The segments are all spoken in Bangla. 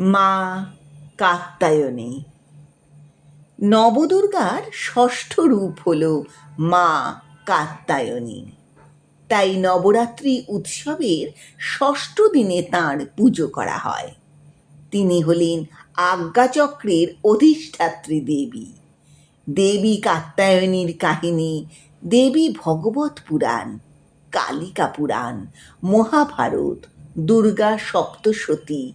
মা কাত্তায়নী নবদুর্গার ষষ্ঠ রূপ হল মা কাত্তায়নী তাই নবরাত্রি উৎসবের ষষ্ঠ দিনে তাঁর পুজো করা হয়। তিনি হলেন আজ্ঞাচক্রের অধিষ্ঠাত্রী দেবী। দেবী কাত্যায়নীর কাহিনী, দেবী ভগবত পুরাণ, কালিকা পুরাণ, মহাভারত, দুর্গা সপ্তশতী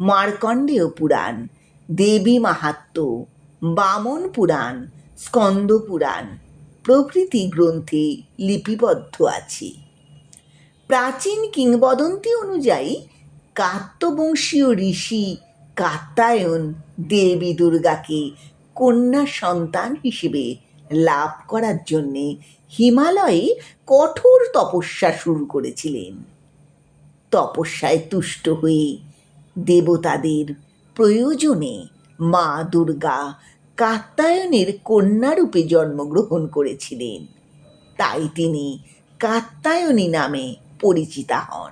মার্কণ্ডেয় পুরাণ, দেবী মাহাত্ম্য, বামন পুরাণ, স্কন্দ পুরাণ প্রভৃতি গ্রন্থে লিপিবদ্ধ আছে। প্রাচীন কিংবদন্তি অনুযায়ী কাত্যবংশীয় ঋষি কাত্যায়ন দেবী দুর্গাকে কন্যা সন্তান হিসেবে লাভ করার জন্যে হিমালয়ে কঠোর তপস্যা শুরু করেছিলেন। তপস্যায় তুষ্ট হয়ে দেবতাদের প্রয়োজনে মা দুর্গা কাত্যায়নের কন্যারূপে জন্মগ্রহণ করেছিলেন। তাই তিনি কাত্যায়নী নামে পরিচিতা হন।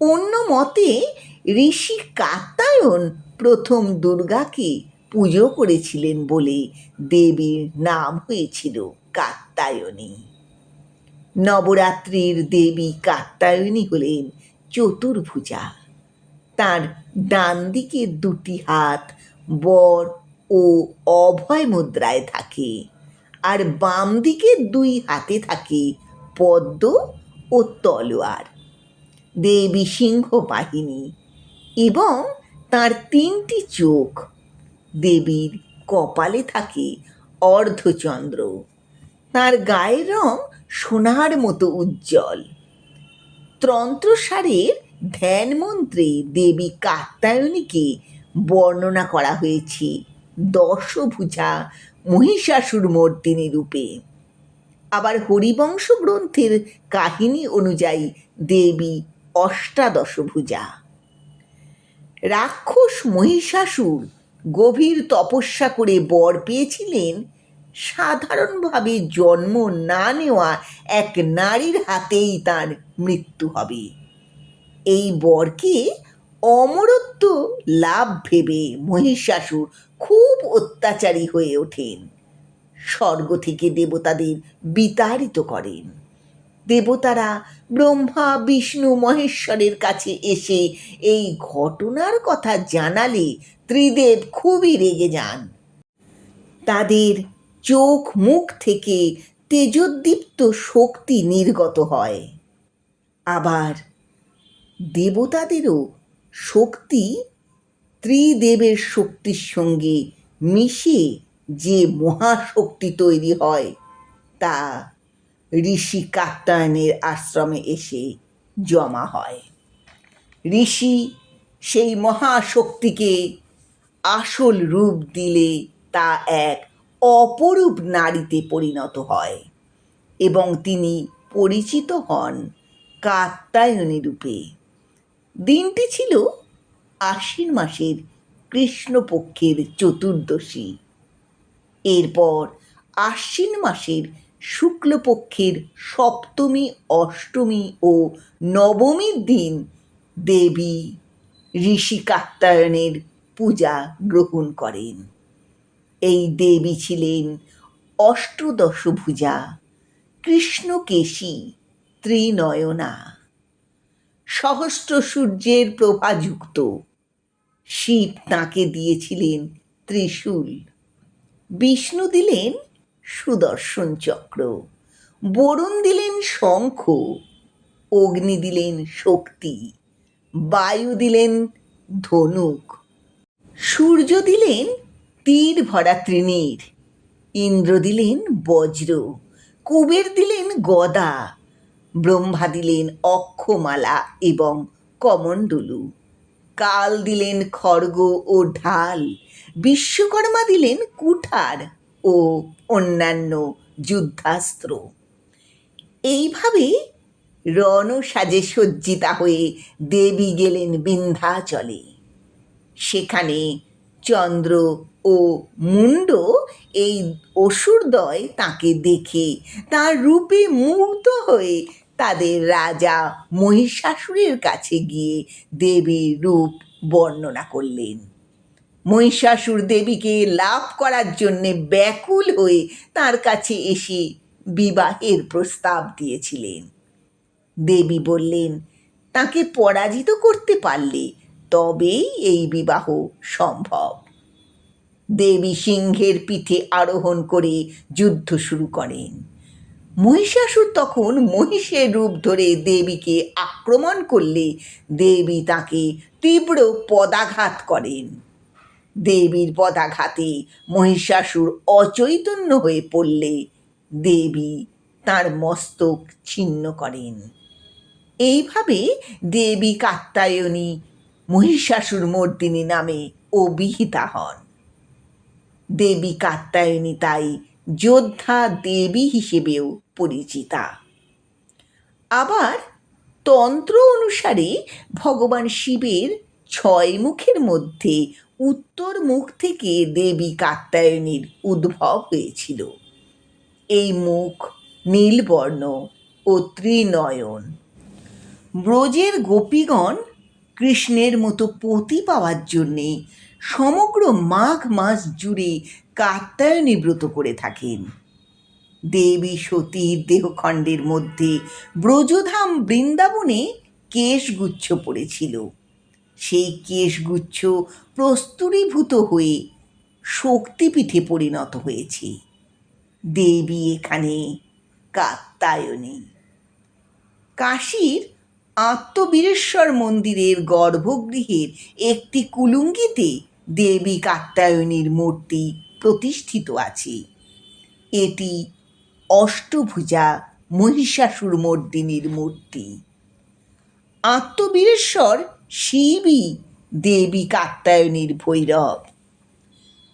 অন্য মতে ঋষি কাত্যায়ন প্রথম দুর্গাকে পুজো করেছিলেন বলে দেবীর নাম হয়েছিল কাত্যায়নী। নবরাত্রির দেবী কাত্যায়নী হলেন চতুর্ভুজা। তার ডান দিকের দুটি হাত বর ও অভয় মুদ্রায় থাকে আর বাম দিকের দুই হাতে থাকে পদ্ম ও তলোয়ার। দেবী সিংহ বাহিনী এবং তার তিনটি চোখ দেবীর কপালে থাকে অর্ধচন্দ্র। তার গায়ের রং সোনার মতো উজ্জ্বল। তন্ত্রসারের ধ্যান মন্ত্রে দেবী কাত্যায়নীকে বর্ণনা করা হয়েছে দশভুজা মহিষাসুর মর্দিনী রূপে। আবার হরিবংশ গ্রন্থের কাহিনী অনুযায়ী দেবী অষ্টাদশভুজা। রাক্ষস মহিষাসুর গভীর তপস্যা করে বর পেয়েছিলেন, সাধারণভাবে জন্ম না নেওয়া এক নারীর হাতেই তার মৃত্যু হবে। এই বরকে অমরত্ব লাভ ভেবে মহিষাসুর খুব অত্যাচারী হয়ে ওঠেন। স্বর্গ থেকে দেবতাদের বিতাড়িত করেন। দেবতারা ব্রহ্মা, বিষ্ণু, মহেশ্বরের কাছে এসে এই ঘটনার কথা জানালে ত্রিদেব খুবই রেগে যান। তাদের চোখ মুখ থেকে তেজোদ্দীপ্ত শক্তি নির্গত হয়। আবার দেবতাদেরও শক্তি ত্রিদেবের শক্তির সঙ্গে মিশে যে মহাশক্তি তৈরি হয়, তা ঋষি কাত্যায়নের আশ্রমে এসে জমা হয়। ঋষি সেই মহাশক্তিকে আসল রূপ দিলে তা এক অপরূপ নারীতে পরিণত হয় এবং তিনি পরিচিত হন কাত্যায়নী রূপে। দিনটি ছিল আশ্বিন মাসের কৃষ্ণপক্ষের চতুর্দশী। এরপর আশ্বিন মাসের শুক্লপক্ষের সপ্তমী, অষ্টমী ও নবমীর দিন দেবী ঋষি কাত্যায়নের পূজা গ্রহণ করেন। এই দেবী ছিলেন অষ্টদশভুজা কৃষ্ণকেশী, ত্রিনয়না। সহস্র সূর্যের প্রভাযুক্ত। শিব তাঁকে দিয়েছিলেন ত্রিশূল। বিষ্ণু দিলেন সুদর্শন চক্র। বরুণ দিলেন শঙ্খ। অগ্নি দিলেন শক্তি। বায়ু দিলেন ধনুক। সূর্য দিলেন তীর ভরা তৃণীর ইন্দ্র দিলেন বজ্র। কুবের দিলেন গদা। ব্রহ্মা দিলেন অক্ষমালা এবং কমণ্ডলু। কাল দিলেন খড়গ ও ঢাল, বিশ্বকর্মা দিলেন কুঠার ও অন্যান্য যুদ্ধাস্ত্র। এইভাবে রণ সাজে সজ্জিতা হয়ে দেবী গেলেন বিন্ধ্যাচলে। সেখানে চন্দ্র ও মুন্ড এই অসুরদয় তাকে দেখে তার রূপে মুগ্ধ হয়ে তাদের রাজা মহিষাসুরের কাছে গিয়ে দেবীর রূপ বর্ণনা করলেন। মহিষাসুর দেবীকে লাভ করার জন্যে ব্যাকুল হয়ে তার কাছে এসে বিবাহের প্রস্তাব দিয়েছিলেন। দেবী বললেন, তাকে পরাজিত করতে পারলে তবেই এই বিবাহ সম্ভব। দেবী সিংহের পিঠে আরোহণ করে যুদ্ধ শুরু করেন। মহিষাসুর তখন মহিষের রূপ ধরে দেবীকে আক্রমণ করলে দেবী তাকে তীব্র পদাঘাত করেন। দেবীর পদাঘাতে মহিষাসুর অচৈতন্য হয়ে পড়লে দেবী তার মস্তক ছিন্ন করেন। এইভাবে দেবী কাত্তায়নী মহিষাসুর মর্দিনী নামে অভিহিতা হন। দেবী কাত্তায়নী তাই যোদ্ধা দেবী হিসেবেও পরিচিতা। আবার তন্ত্র অনুসারে ভগবান শিবের ছয় মুখের মধ্যে উত্তর মুখ থেকে দেবী কাত্তায়নীর উদ্ভব হয়েছিল। এই মুখ নীলবর্ণ ও ত্রিনয়ন। ব্রজের গোপীগণ কৃষ্ণের মতো পতি পাওয়ার জন্যে সমগ্র মাঘ মাস জুড়ে কাত্যায়নী ব্রত করে থাকেন। দেবী সতীর দেহখণ্ডের মধ্যে ব্রজধাম বৃন্দাবনে কেশগুচ্ছ পড়েছিল। সেই কেশগুচ্ছ প্রস্তুরীভূত হয়ে শক্তিপীঠে পরিণত হয়েছে। দেবী এখানে কাত্যায়নী। কাশীর আত্মবীরেশ্বর মন্দিরের গর্ভগৃহের একটি কুলুঙ্গিতে দেবী কাত্যায়নীর মূর্তি প্রতিষ্ঠিত আছে। এটি অষ্টভুজা মহিষাসুর মর্দিনীর মূর্তি। আত্মবীরেশ্বর শিবই দেবী কাত্যায়নীর ভৈরব।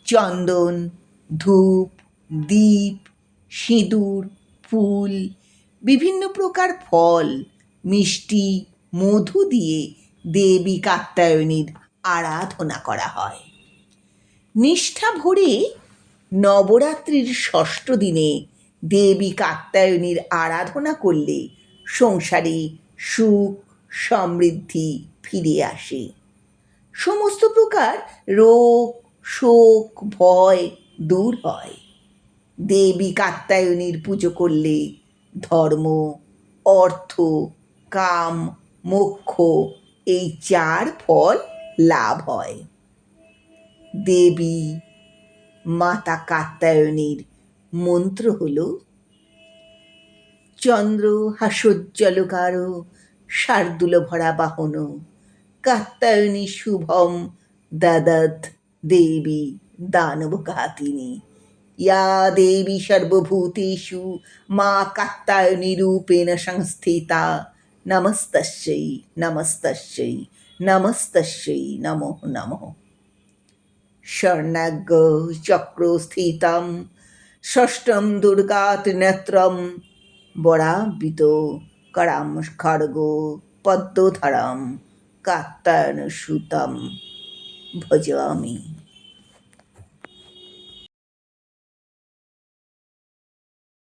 চন্দন, ধূপ, দীপ, সিঁদুর, ফুল, বিভিন্ন প্রকার ফল, মিষ্টি, মধু দিয়ে দেবী কাত্যায়নীর আরাধনা করা হয়। নিষ্ঠা ভরে নবরাত্রির ষষ্ঠ দিনে দেবী কাত্যায়নীর আরাধনা করলে সংসারে সুখ, সমৃদ্ধি ফিরে আসে। সমস্ত প্রকার রোগ, শোক, ভয় দূর হয়। দেবী কাত্যায়নীর পুজো করলে ধর্ম, অর্থ, কাম, মোক্ষ এই চার ফল লাভ হয়। দেবী, মাতা কাত্যায়নীর মন্ত্র হল, চন্দ্র হাসোজ্জ্বলকার শার্দুল ভরা বাহন, কাত্যায়নী শুভম দদত দেবী দানবঘাতিনী ইয়া দেবী সর্বভূতেষু, মা কাত্যায়নী রূপেণ সংস্থিতা, নমস্তস্যৈ নমস্তস্যৈ নমস্তস্যৈ, নমো নমঃ। স্বর্ণাগ্য চক্রস্থিতম ষষ্ঠম দুর্গাত নেত্রম বরাবিত করাম খড়গ পদ্মধরম কাত্তায়ন সুতম ভজামি